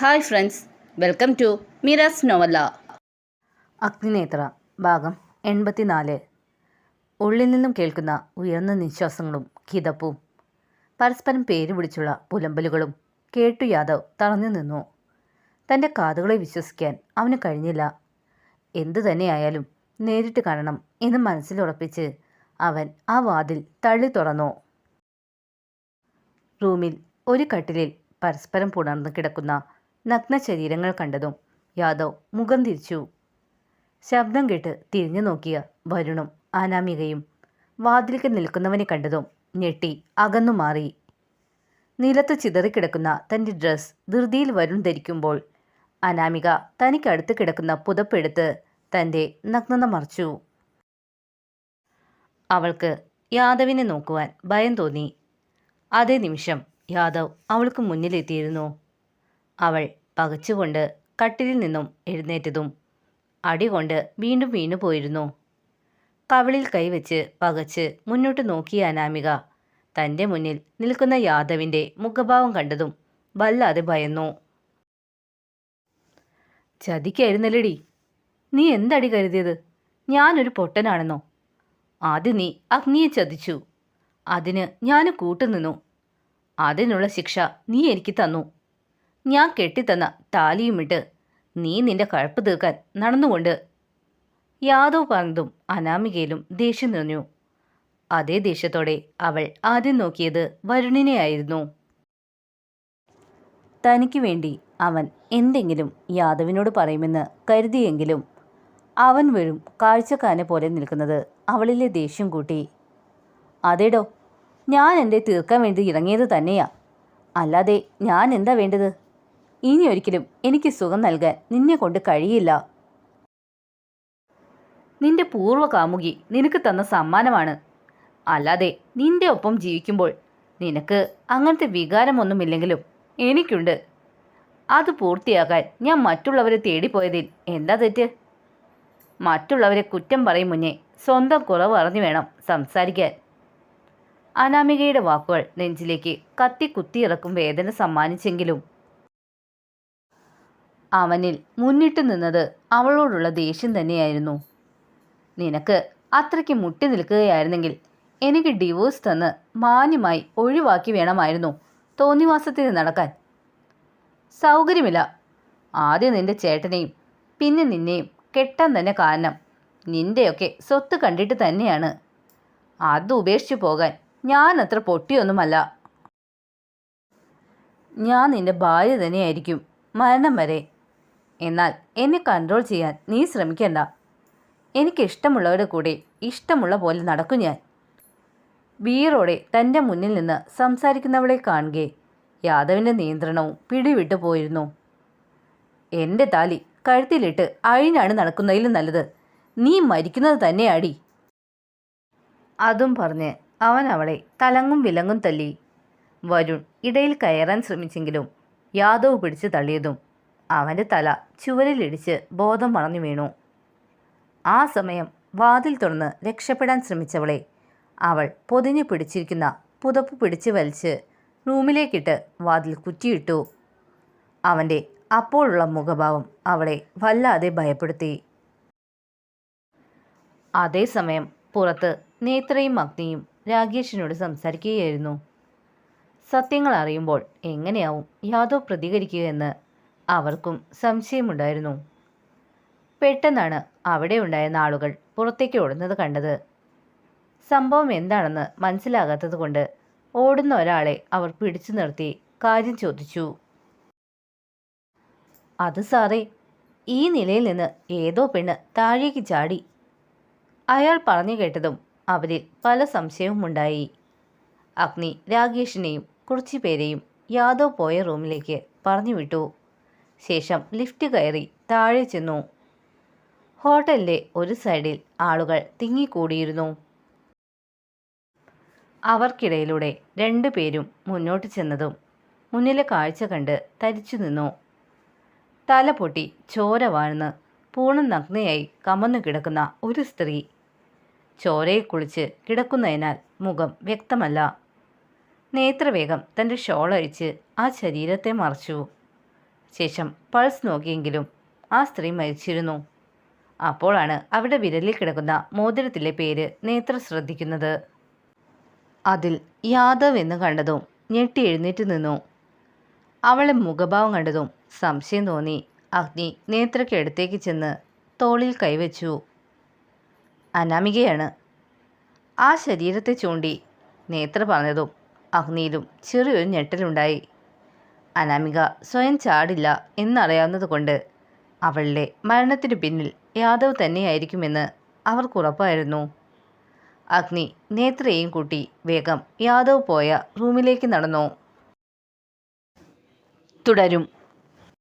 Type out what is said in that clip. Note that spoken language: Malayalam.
Hi friends welcome to Miras novella Agninetra ഭാഗം എൺപത്തിനാല്. ഉള്ളിൽ നിന്നും കേൾക്കുന്ന ഉയർന്ന നിശ്വാസങ്ങളും കിതപ്പും പരസ്പരം പേര് വിളിച്ചുള്ള പുലമ്പലുകളും കേട്ടു യാദവ് തറഞ്ഞു നിന്നു. തന്റെ കാതുകളെ വിശ്വസിക്കാൻ അവന് കഴിഞ്ഞില്ല. എന്തു തന്നെയായാലും നേരിട്ട് കാണണം എന്ന് മനസ്സിലുറപ്പിച്ച് അവൻ ആ വാതിൽ തള്ളി തുറന്നു. റൂമിൽ ഒരു കട്ടിലിൽ പരസ്പരം പുണർന്നു കിടക്കുന്ന നഗ്ന ശരീരങ്ങൾ കണ്ടതും യാദവ് മുഖം തിരിച്ചു. ശബ്ദം കേട്ട് തിരിഞ്ഞു നോക്കിയ വരുണും അനാമികയും വാതിലിക്ക് നിൽക്കുന്നവനെ കണ്ടതും ഞെട്ടി അകന്നു മാറി. നിലത്ത് ചിതറിക്കിടക്കുന്ന തന്റെ ഡ്രസ് ധൃതിയിൽ വരുൺ ധരിക്കുമ്പോൾ അനാമിക തനിക്കടുത്ത് കിടക്കുന്ന പുതപ്പെടുത്ത് തന്റെ നഗ്നത മറച്ചു. അവൾക്ക് യാദവിനെ നോക്കുവാൻ ഭയം തോന്നി. അതേ നിമിഷം യാദവ് അവൾക്ക് മുന്നിലെത്തിയിരുന്നു. അവൾ പകച്ചുകൊണ്ട് കട്ടിലിൽ നിന്നും എഴുന്നേറ്റതും അടികൊണ്ട് വീണ്ടും വീണു പോയിരുന്നു. കവിളിൽ കൈവച്ച് പകച്ച് മുന്നോട്ട് നോക്കിയ അനാമിക തന്റെ മുന്നിൽ നിൽക്കുന്ന യാദവിന്റെ മുഖഭാവം കണ്ടതും വല്ലാതെ ഭയന്നു. ചതിക്കായിരുന്നല്ലടി നീ എന്തടി കരുതിയത്? ഞാനൊരു പൊട്ടനാണെന്നോ? ആദ്യം നീ അഗ്നിയെ ചതിച്ചു. അതിന് ഞാൻ കൂട്ടുനിന്നു. അതിനുള്ള ശിക്ഷ നീ എനിക്ക് തന്നു. ഞാൻ കെട്ടിത്തന്ന താലിയുമിട്ട് നീ നിന്റെ കഴപ്പ് തീർക്കാൻ നടന്നുകൊണ്ട് യാദവ് പറഞ്ഞതും അനാമികയിലും ദേഷ്യം നിറഞ്ഞു. അതേ ദേഷ്യത്തോടെ അവൾ ആദ്യം നോക്കിയത് വരുണിനെയായിരുന്നു. തനിക്ക് വേണ്ടി അവൻ എന്തെങ്കിലും യാദവിനോട് പറയുമെന്ന് കരുതിയെങ്കിലും അവൻ വരും കാഴ്ചക്കാരനെ പോലെ നിൽക്കുന്നത് അവളിലെ ദേഷ്യം കൂട്ടി. അതേടോ ഞാൻ എന്റെ തീർക്കാൻ വേണ്ടി ഇറങ്ങിയത് തന്നെയാ. അല്ലാതെ ഞാൻ എന്താ വേണ്ടത്? ഇനി ഒരിക്കലും എനിക്ക് സുഖം നൽകാൻ നിന്നെ കൊണ്ട് കഴിയില്ല. നിന്റെ പൂർവ കാമുകി നിനക്ക് തന്ന സമ്മാനമാണ്. അല്ലാതെ നിന്റെ ഒപ്പം ജീവിക്കുമ്പോൾ നിനക്ക് അങ്ങനത്തെ വികാരമൊന്നുമില്ലെങ്കിലും എനിക്കുണ്ട്. അത് പൂർത്തിയാക്കാൻ ഞാൻ മറ്റുള്ളവരെ തേടിപ്പോയതിൽ എന്താ തെറ്റ്? മറ്റുള്ളവരെ കുറ്റം പറയും മുന്നേ സ്വന്തം കുറവ് അറിഞ്ഞു വേണം സംസാരിക്കാൻ. അനാമികയുടെ വാക്കുകൾ നെഞ്ചിലേക്ക് കത്തി കുത്തിയിറക്കും വേദന സമ്മാനിച്ചെങ്കിലും അവനിൽ മുന്നിട്ട് നിന്നത് അവളോടുള്ള ദേഷ്യം തന്നെയായിരുന്നു. നിനക്ക് അത്രയ്ക്ക് മുട്ടി നിൽക്കുകയായിരുന്നെങ്കിൽ എനിക്ക് ഡിവോഴ്സ് തന്ന് മാന്യമായി ഒഴിവാക്കി വേണമായിരുന്നു തോന്നിവാസത്തിന് നടക്കാൻ. സൗകര്യമില്ല. ആദ്യം നിന്റെ ചേട്ടനെയും പിന്നെ നിന്നെയും കെട്ടാൻ തന്നെ കാരണം നിന്റെയൊക്കെ സ്വത്ത് കണ്ടിട്ട് തന്നെയാണ്. അത് ഉപേക്ഷിച്ചു പോകാൻ ഞാൻ അത്ര പൊട്ടിയൊന്നുമല്ല. ഞാൻ നിന്റെ ഭാര്യ തന്നെയായിരിക്കും മരണം വരെ എന്നാൽ എന്നെ കൺട്രോൾ ചെയ്യാൻ നീ ശ്രമിക്കണ്ട. എനിക്കിഷ്ടമുള്ളവരുടെ കൂടെ ഇഷ്ടമുള്ള പോലെ നടക്കും ഞാൻ. വീറോടെ തന്റെ മുന്നിൽ നിന്ന് സംസാരിക്കുന്നവളെ കാണുകെ യാദവിന്റെ നിയന്ത്രണവും പിടിവിട്ടു പോയിരുന്നു. എന്റെ താലി കഴുത്തിലിട്ട് അഴിഞ്ഞാണ് നടക്കുന്നതിലും നല്ലത്. നീ മരിക്കുന്നത് അടി അതും പറഞ്ഞ് അവൻ അവളെ തലങ്ങും വിലങ്ങും തല്ലി. വരുൺ ഇടയിൽ കയറാൻ ശ്രമിച്ചെങ്കിലും യാദവ് പിടിച്ച് തള്ളിയതും അവന്റെ തല ചുവരിലിടിച്ച് ബോധം മറഞ്ഞു വീണു. ആ സമയം വാതിൽ തുറന്ന് രക്ഷപ്പെടാൻ ശ്രമിച്ചവളെ അവൾ പൊതിഞ്ഞു പിടിച്ചിരിക്കുന്ന പുതപ്പ് പിടിച്ച് വലിച്ച് റൂമിലേക്കിട്ട് വാതിൽ കുറ്റിയിട്ടു. അവന്റെ അപ്പോഴുള്ള മുഖഭാവം അവളെ വല്ലാതെ ഭയപ്പെടുത്തി. അതേസമയം പുറത്ത് നേത്രയും അഗ്നിയും രാകേഷിനോട് സംസാരിക്കുകയായിരുന്നു. സത്യങ്ങൾ അറിയുമ്പോൾ എങ്ങനെയാവും യാദവ് പ്രതികരിക്കുക എന്ന് അവർക്കും സംശയമുണ്ടായിരുന്നു. പെട്ടെന്നാണ് അവിടെ ഉണ്ടായിരുന്ന ആളുകൾ പുറത്തേക്ക് ഓടുന്നത് കണ്ടത്. സംഭവം എന്താണെന്ന് മനസ്സിലാകാത്തത് കൊണ്ട് ഓടുന്ന ഒരാളെ അവർ പിടിച്ചു നിർത്തി കാര്യം ചോദിച്ചു. അത് സാറേ ഈ നിലയിൽ നിന്ന് ഏതോ പെണ്ണ് താഴേക്ക് ചാടി. അയാൾ പറഞ്ഞു കേട്ടതും അവരിൽ പല സംശയവുമുണ്ടായി. അഗ്നി രാകേഷിനെയും കുറച്ചു പേരെയും യാദവ് പോയ റൂമിലേക്ക് പറഞ്ഞു വിട്ടു. ശേഷം ലിഫ്റ്റ് കയറി താഴെ ചെന്നു. ഹോട്ടലിലെ ഒരു സൈഡിൽ ആളുകൾ തിങ്ങിക്കൂടിയിരുന്നു. അവർക്കിടയിലൂടെ രണ്ടുപേരും മുന്നോട്ട് ചെന്നതും മുന്നിലെ കാഴ്ച കണ്ട് തരിച്ചു നിന്നു. തല പൊട്ടി ചോര വാഴ്ന്ന് പൂർണ നഗ്നയായി കമന്നു കിടക്കുന്ന ഒരു സ്ത്രീ. ചോരയെ കുളിച്ച് കിടക്കുന്നതിനാൽ മുഖം വ്യക്തമല്ല. നേത്രവേഗം തന്റെ ഷോൾ അഴിച്ച് ആ ശരീരത്തെ മറച്ചു. ശേഷം പൾസ് നോക്കിയെങ്കിലും ആ സ്ത്രീ മരിച്ചിരുന്നു. അപ്പോഴാണ് അവിടെ വിരലിൽ കിടക്കുന്ന മോതിരത്തിലെ പേര് നേത്ര ശ്രദ്ധിക്കുന്നത്. അതിൽ യാദവ് എന്ന് കണ്ടതും ഞെട്ടി എഴുന്നേറ്റ് നിന്നു. അവളെ മുഖഭാവം കണ്ടതും സംശയം തോന്നി. അഗ്നി നേത്രയ്ക്ക് അടുത്തേക്ക് ചെന്ന് തോളിൽ കൈവച്ചു. അനാമികയാണ്. ആ ശരീരത്തെ ചൂണ്ടി നേത്ര പറഞ്ഞതും അഗ്നിയിലും ചെറിയൊരു ഞെട്ടലുണ്ടായി. അനാമിക സ്വയം ചാടില്ല എന്നറിയാവുന്നതുകൊണ്ട് അവളുടെ മരണത്തിന് പിന്നിൽ യാദവ് തന്നെയായിരിക്കുമെന്ന് അവർക്കുറപ്പായിരുന്നു അഗ്നി നേത്രയെയും കൂട്ടി വേഗം യാദവ് പോയ റൂമിലേക്ക് നടന്നു. തുടരും.